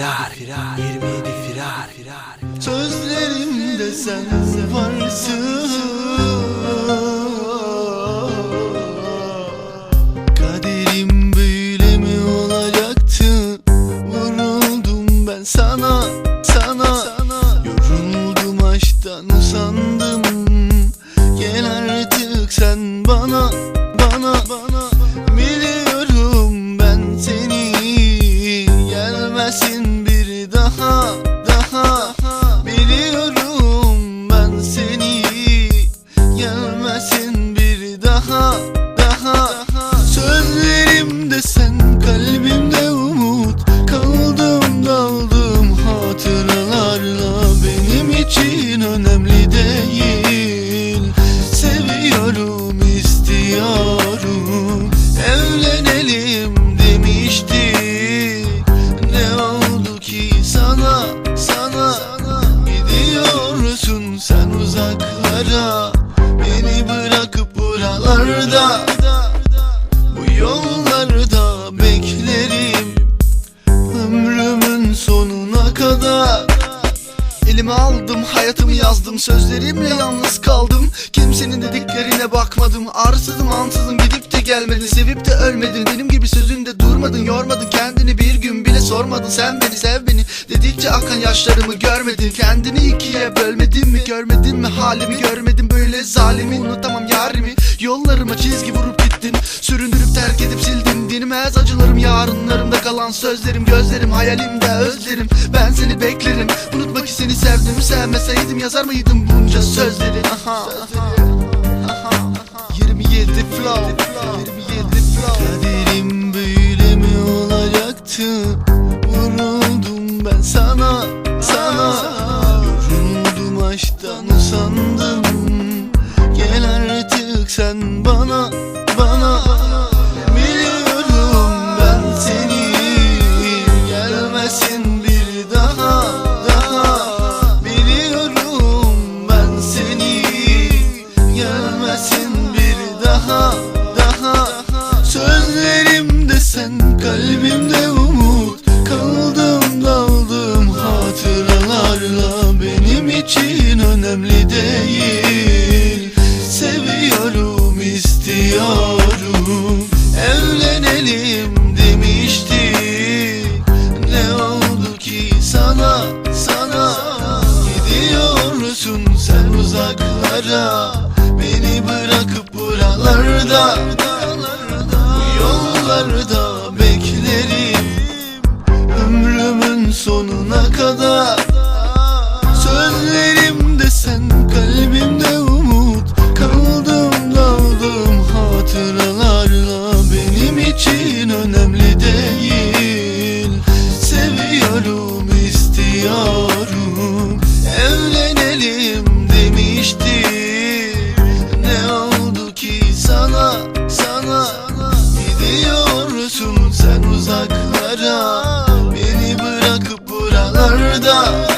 firar 27 firar. Sözlerimde sen varsın önemli değil. Seviyorum istiyorum. Evlenelim demiştik Ne oldu ki sana sana? Gidiyorsun sen uzaklara. Beni bırakıp buralarda. Bu yollarda beklerim. Ömrümün sonuna kadar. Elime aldım hayatımı yazdım Sözlerimle yalnız kaldım. Kimsenin dediklerine bakmadım. Arsızım ansızım gidip de gelmedin. Sevip de ölmedin. Benim gibi sözünde durmadın Yormadın kendini. Bir gün bile sormadın. Sen beni sev beni. Dedikçe akan yaşlarımı görmedin. Kendini ikiye bölmedin mi? Görmedin mi halimi? Görmedin Böyle zalimi. Unutamam yarimi. Yollarıma çizgi vurup gittin. Süründürüp terk edip sildin Dinmez acılarım yarınlarımda kalan sözlerim Gözlerim hayalimde özlerim. Ben seni beklerim Unutma ki seni sevdim Sevmeseydim yazar mıydım bunca sözleri? Aha, aha. 27 flow 27 flow. Kaderim böyle mi olacaktı? Vuruldum ben sana Sana. Yoruldum aşktan usandım kalbimde umut Kaldım daldım. Hatıralarla Benim için önemli değil. Seviyorum istiyorum. Evlenelim demiştik Ne oldu ki sana sana? Gidiyorsun sen uzaklara? Beni bırakıp buralarda Bu yollarda uzaklara Beni bırakıp buralarda.